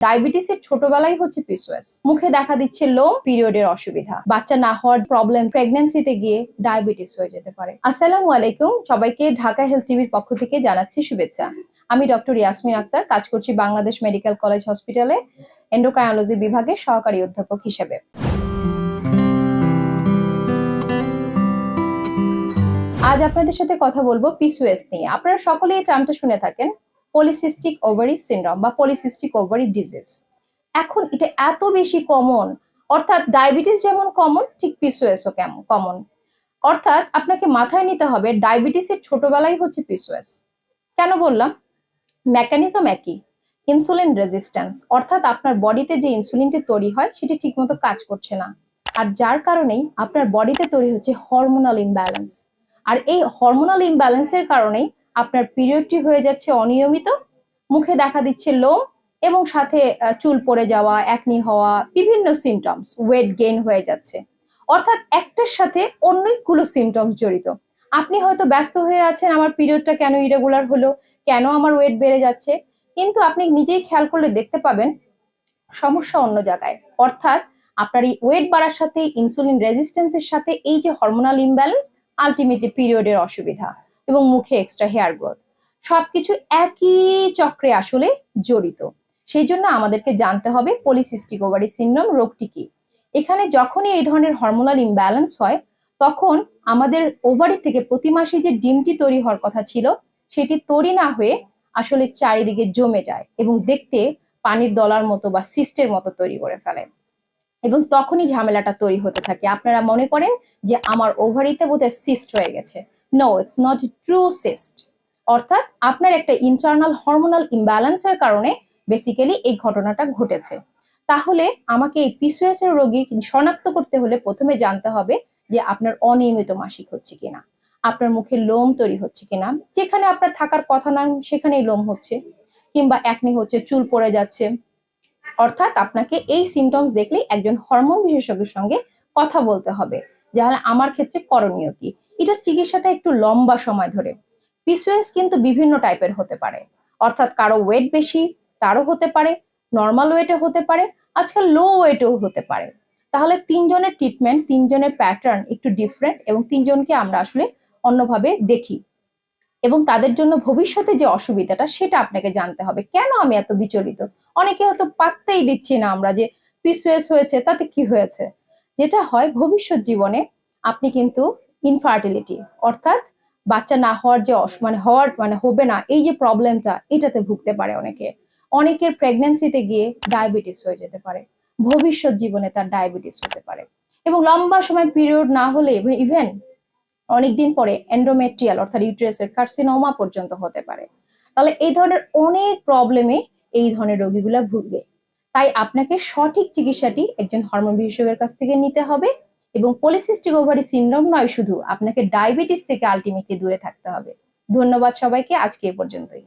ডায়াবেটিসের ছোটবেলায় হচ্ছে পিসওয়াস মুখে দেখা দিচ্ছে লো পিরিয়ডের অসুবিধা। বাচ্চা না হওয়ার প্রবলেম প্রেগন্যান্সিতে গিয়ে ডায়াবেটিস হয়ে যেতে পারে। আসসালামু আলাইকুম, সবাইকে ঢাকা হেলথ টিভির পক্ষ থেকে জানাচ্ছি শুভেচ্ছা। আমি ডক্টর ইয়াসমিন আক্তার, কাজ করছি বাংলাদেশ মেডিকেল কলেজ হসপিটালে এন্ডোক্রাইনোলজি বিভাগের সহকারী অধ্যাপক হিসেবে। আজ আপনাদের সাথে কথা বলব পিসওএস নিয়ে। আপনারা সকলেই এই টার্মটা শুনে থাকেন পলিসিস্টিক ওভারি সিনড্রোম বা পলিসিস্টিক ওভারি ডিজিজ এখন এটা এত বেশি কমন অর্থাৎ ডায়াবেটিস যেমন কমন ঠিক পিসওএসও কেমন কমন অর্থাৎ আপনাকে মাথায় নিতে হবে ডায়াবেটিসের ছোটবেলায় হচ্ছে পিসওএস কেন বললাম? মেকানিজম একই ইনসুলিন রেজিস্ট্যান্স অর্থাৎ আপনার বডিতে যে ইনসুলিনটি তৈরি হয়, সেটি ঠিকমতো কাজ করছে না। আর যার কারণেই আপনার বডিতে তৈরি হচ্ছে হরমোনাল ইমব্যালেন্স আর এই হরমোনাল ইমব্যালেন্সের কারণেই আপনার পিরিয়ডটি হয়ে যাচ্ছে অনিয়মিত। মুখে দেখা দিচ্ছে লোম এবং সাথে চুল পড়ে যাওয়া একনি হওয়া, বিভিন্ন সিমটমস ওয়েট গেইন হয়ে যাচ্ছে। অর্থাৎ একটার সাথে অনেকগুলো সিমটমস জড়িত। আপনি হয়তো ব্যস্ত হয়ে আছেন, আমার পিরিয়ডটা কেন ইরেগুলার হলো, কেন আমার ওয়েট বেড়ে যাচ্ছে, কিন্তু আপনি নিজেই খেয়াল করলে দেখতে পাবেন সমস্যা অন্য জায়গায়। অর্থাৎ আপনার এই ওয়েট বাড়ার সাথে ইনসুলিন রেজিস্ট্যান্সের সাথে এই যে হরমোনাল ইমব্যালেন্স আলটিমেটলি পিরিয়ডের অসুবিধা। এবং মুখে এক্সট্রা হেয়ার গ্রোথ সবকিছু একই চক্রে আসলে জড়িত। সেই জন্য আমাদেরকে জানতে হবে পলিসিস্টিক ওভারি সিনড্রোম রোগটি কি। এখানে যখনই এই ধরনের হরমোনাল ইমব্যালেন্স হয়, তখন আমাদের ওভারি থেকে প্রতি মাসে যে ডিমটি তৈরি হওয়ার কথা ছিল, সেটি তৈরি না হয়ে আসলে চারিদিকে জমে যায় এবং দেখতে পানির দলার মতো বা সিস্টের মতো তৈরি করে ফেলে। এবং তখনই ঝামেলাটা তৈরি হতে থাকে। আপনারা মনে করেন যে আমার ওভারিতে বোধহয় সিস্ট হয়ে গেছে। No it's not true cyst অর্থাৎ আপনার একটা ইন্টারনাল হরমোনাল ইমব্যালেন্সের কারণে বেসিক্যালি এই ঘটনাটা ঘটেছে। তাহলে আমাকে এই পিসিওএস এর রোগী শনাক্ত করতে হলে প্রথমে জানতে হবে যে আপনার অনিয়মিত মাসিক হচ্ছে কিনা, আপনার মুখে লোম তৈরি হচ্ছে কিনা, যেখানে আপনার থাকার কথা না, সেখানেই লোম হচ্ছে, কিংবা একনি হচ্ছে, চুল পড়ে যাচ্ছে। অর্থাৎ আপনাকে এই সিমটমস দেখলেই একজন হরমোন বিশেষজ্ঞের সঙ্গে কথা বলতে হবে যাহলে আমার ক্ষেত্রে করণীয় কি। এটার চিকিৎসাটা একটু লম্বা সময় ধরে। পিসিওএস কিন্তু বিভিন্ন টাইপের হতে পারে। অর্থাৎ কারও ওয়েট বেশি, তারও হতে পারে, নর্মাল ওয়েটে হতে পারে, আজকাল লো ওয়েটেও হতে পারে। তাহলে তিনজনের ট্রিটমেন্ট, তিনজনের প্যাটার্ন একটু ডিফারেন্ট এবং তিনজনকে আমরা আসলে অন্যভাবে দেখি। এবং তাদের জন্য ভবিষ্যতে যে অসুবিধাটা, সেটা আপনাকে জানতে হবে। কেন আমি এত বিচলিত? অনেকে হয়তো পাত্তাই দিচ্ছি না আমরা যে পিসওয়েস হয়েছে, তাতে কি হয়েছে? যেটা হয় ভবিষ্যৎ জীবনে, আপনি কিন্তু ইনফার্টিলিটি অর্থাৎ বাচ্চা না হওয়ার যে মানে হওয়ার মানে হবে না, এই যে প্রবলেমটা এটাতে ভুগতে পারে অনেকে। অনেকের প্রেগন্যান্সিতে গিয়ে ডায়াবেটিস হয়ে যেতে পারে। ভবিষ্যৎ জীবনে তার ডায়াবেটিস হতে পারে। এবং লম্বা সময় পিরিয়ড না হলে ইভেন অনেকদিন পরে এন্ডোমেট্রিয়াল অর্থাৎ ইউটেরাসের কার্সিনোমা পর্যন্ত হতে পারে। তাহলে এই ধরনের অনেক প্রবলেমে এই ধরনের রোগীগুলা ভুগবে। তাই আপনাকে সঠিক চিকিৎসাটি একজন হরমোন বিশেষজ্ঞের কাছ থেকে নিতে হবে। এবং পলিসিস্টিক ওভারি সিনড্রোম নয় শুধু, আপনাকে ডায়াবেটিস থেকে আলটিমেটলি দূরে থাকতে হবে। ধন্যবাদ সবাইকে, আজকে এ পর্যন্তই।